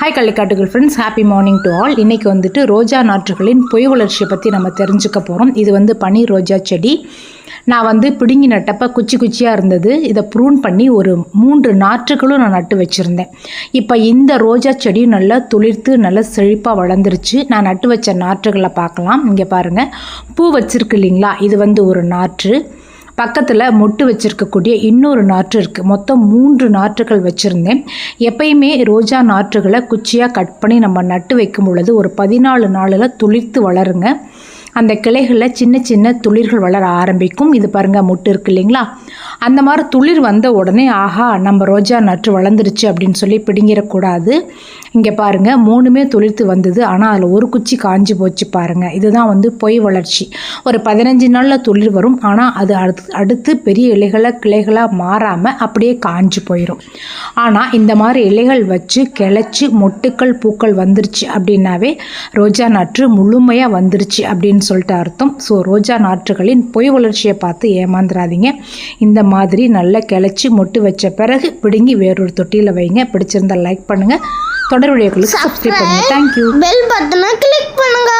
Hi கள்ளிக்காட்டுகள் friends happy morning to all இன்றைக்கி வந்துட்டு ரோஜா நாற்றுகளின் பொய் வளர்ச்சியை பற்றி நம்ம தெரிஞ்சுக்க போகிறோம் இது வந்து பனீர் ரோஜா செடி. நான் வந்து பிடுங்கி நட்டப்ப குச்சி குச்சியாக இருந்தது. இதை ப்ரூன் பண்ணி ஒரு மூன்று நாற்றுகளும் நான் நட்டு வச்சுருந்தேன். இப்போ இந்த ரோஜா செடியும் நல்லா துளிர்த்து நல்லா செழிப்பாக வளர்ந்துருச்சு. நான் நட்டு வச்ச நாற்றுகளை பார்க்கலாம். இங்கே பாருங்கள் பூ வச்சுருக்கு இல்லைங்களா? இது வந்து ஒரு நாற்று. பக்கத்தில் மொட்டு வச்சிருக்கக்கூடிய இன்னொரு நாற்று இருக்குது மொத்தம் மூன்று நாற்றுகள் வச்சுருந்தேன். எப்பயுமே ரோஜா நாற்றுகளை குச்சியாக கட் பண்ணி நம்ம நட்டு வைக்கும் பொழுது ஒரு பதினாலு நாளில் துளிர்த்து வளருங்க. அந்த கிளைகளில் சின்ன சின்ன துளிர்கள் வளர ஆரம்பிக்கும். இது பாருங்கள் முட்டு இருக்கு இல்லைங்களா? அந்த மாதிரி துளிர் வந்த உடனே ஆஹா நம்ம ரோஜா நட்டு வளர்ந்துருச்சு அப்படின்னு சொல்லி பிடுங்கிடக்கூடாது. இங்கே பாருங்கள் மூணுமே துளிர்த்து வந்தது. ஆனால் அதில் ஒரு குச்சி காஞ்சி போச்சு பாருங்கள் இதுதான் வந்து பொய் வளர்ச்சி. ஒரு பதினஞ்சு நாளில் துளிர் வரும். ஆனால் அது அடுத்து அடுத்து பெரிய இலைகளை கிளைகளாக மாறாமல் அப்படியே காஞ்சி போயிடும் ஆனால் இந்த மாதிரி இலைகள் வச்சு கிளச்சி மொட்டுக்கள் பூக்கள் வந்துருச்சு அப்படின்னாவே ரோஜா நாற்று முழுமையாக வந்துருச்சு அப்படின்னு சொல்லிட்டு அர்த்தம். ஸோ ரோஜா நாற்றுகளின் பொய் வளர்ச்சியை பார்த்து ஏமாந்துடாதீங்க இந்த மாதிரி நல்லா கிளச்சி மொட்டு வச்ச பிறகு பிடுங்கி வேறொரு தொட்டியில் வைங்க. பிடிச்சிருந்தா லைக் பண்ணுங்கள் தொடர் வீடியோக்களுக்கு சப்ஸ்கிரைப் பண்ணுங்கள் தேங்க்யூ பெல் பட்டனை கிளிக் பண்ணுங்க.